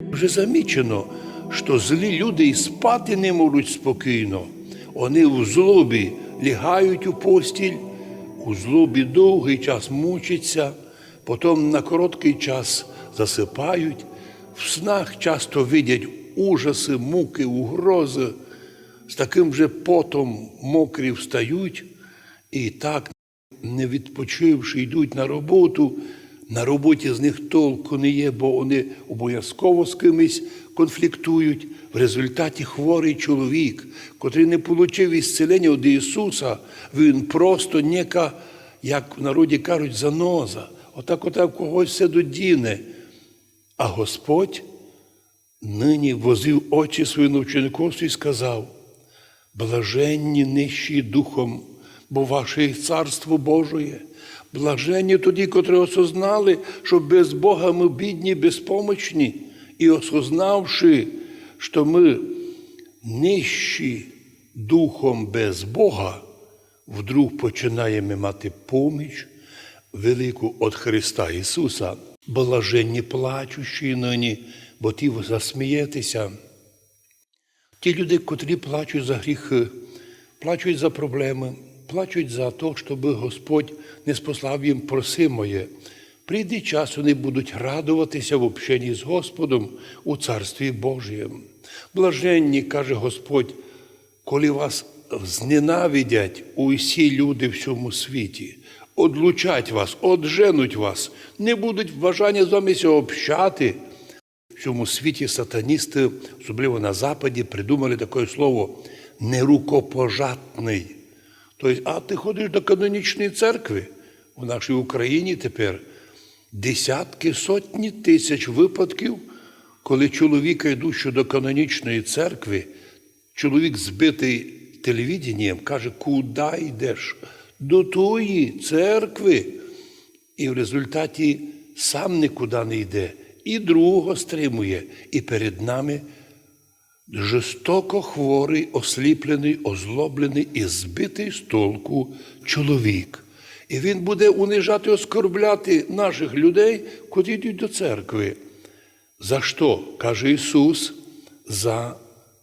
Вже замічено, що злі люди і спати не можуть спокійно. Вони в злобі лягають у постіль, у злобі довгий час мучаться, потім на короткий час засипають, в снах часто видять ужаси, муки, угрози, з таким же потом мокрі встають і так, не відпочивши, йдуть на роботу. На роботі з них толку не є, бо вони обов'язково з кимось конфліктують. В результаті хворий чоловік, котрий не отримав ісцелення від Ісуса, він просто ніяка, як в народі кажуть, заноза. Отак, отак когось все додіне. А Господь нині возив очі своєму учениковству і сказав: Блаженні нижчі духом, бо ваше царство Божоє. Блаженні тоді, котрі осознали, що без Бога ми бідні, безпомочні, і осознавши, що ми нижчі духом без Бога, вдруг починаємо мати поміч велику від Христа Ісуса. Блаженні плачущі нині, бо ті засмієтеся. Ті люди, котрі плачуть за гріхи, плачуть за проблеми, плачуть за те, щоб Господь не спослав їм проси моє. Прийде час, вони будуть радуватися в общенні з Господом у Царстві Божієм. Блаженні, каже Господь, коли вас зненавидять усі люди в цьому світі, одлучать вас, одженуть вас, не будуть бажання з вами общати. В цьому світі сатаністи, особливо на Западі, придумали таке слово нерукопожатний. Тобто, а ти ходиш до канонічної церкви. У нашій Україні тепер десятки, сотні тисяч випадків, коли чоловіка йдуть до канонічної церкви, чоловік збитий телевіденням, каже, куди йдеш? До тої церкви. І в результаті сам нікуди не йде, і другого стримує, і перед нами жорстоко хворий, осліплений, озлоблений і збитий з толку чоловік. І він буде унижати, оскорбляти наших людей, котрі йдуть до церкви. За що? каже Ісус, за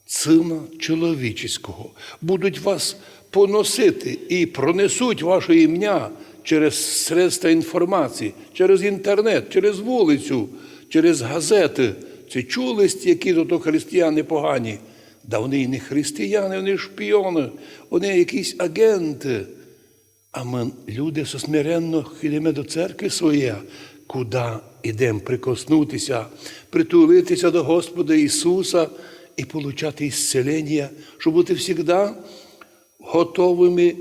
Сина чоловічого. Будуть вас поносити і пронесуть ваше ім'я через средства інформації, через інтернет, через вулицю, через газети. Це чулись, які то християни погані. Да вони і не християни, вони шпіони, вони якісь агенти. А ми, люди, смиренно йдемо до церкви своє, куди йдемо прикоснутися, притулитися до Господа Ісуса і получати ісцелення, щоб бути завжди готовими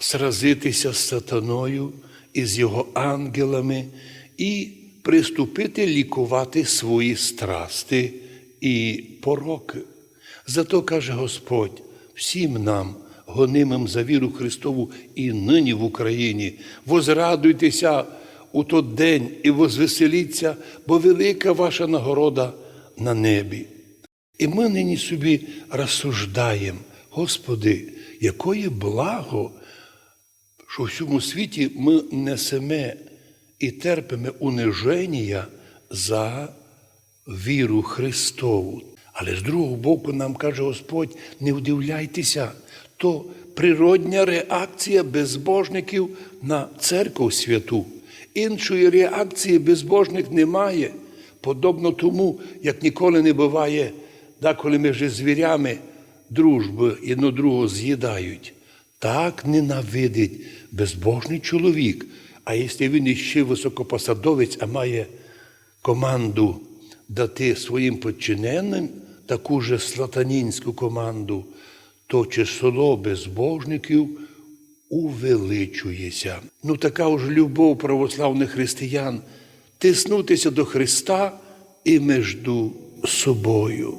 сразитися з сатаною і з його ангелами і приступити лікувати свої страсти і пороки. Зато каже Господь всім нам, гонимим за віру Христову і нині в Україні, возрадуйтеся у той день і возвеселіться, бо велика ваша нагорода на небі. І ми нині собі розсуждаємо, Господи, якое благо, що в цьому світі ми несемо і терпимо униження за віру Христову. Але з другого боку нам каже Господь, не вдивляйтеся, то природня реакція безбожників на церкву святу. Іншої реакції безбожник немає, подобно тому, як ніколи не буває, да, коли ми вже звірями дружби одно другого з'їдають. Так ненавидить безбожний чоловік. А якщо він іще високопосадовець, а має команду дати своїм підчиненим таку же слатанінську команду, то число безбожників увеличується. Ну, така ж любов православних християн тиснутися до Христа і між собою.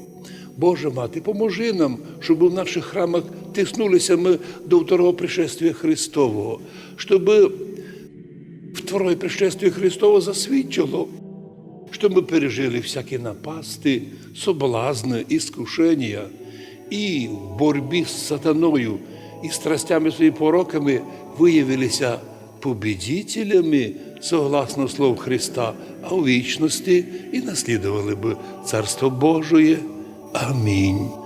Боже мати, поможи нам, щоб у наших храмах тиснулися ми до второго пришествия Христового, щоб второе пришествие Христово засвідчило, що ми пережили всякі напасти, соблазни, іскушення, і в боротьбі з сатаною і страстями своїми пороками виявилися побідителями согласно слов Христа, а у вічності і наслідували б Царство Божоє. Амінь.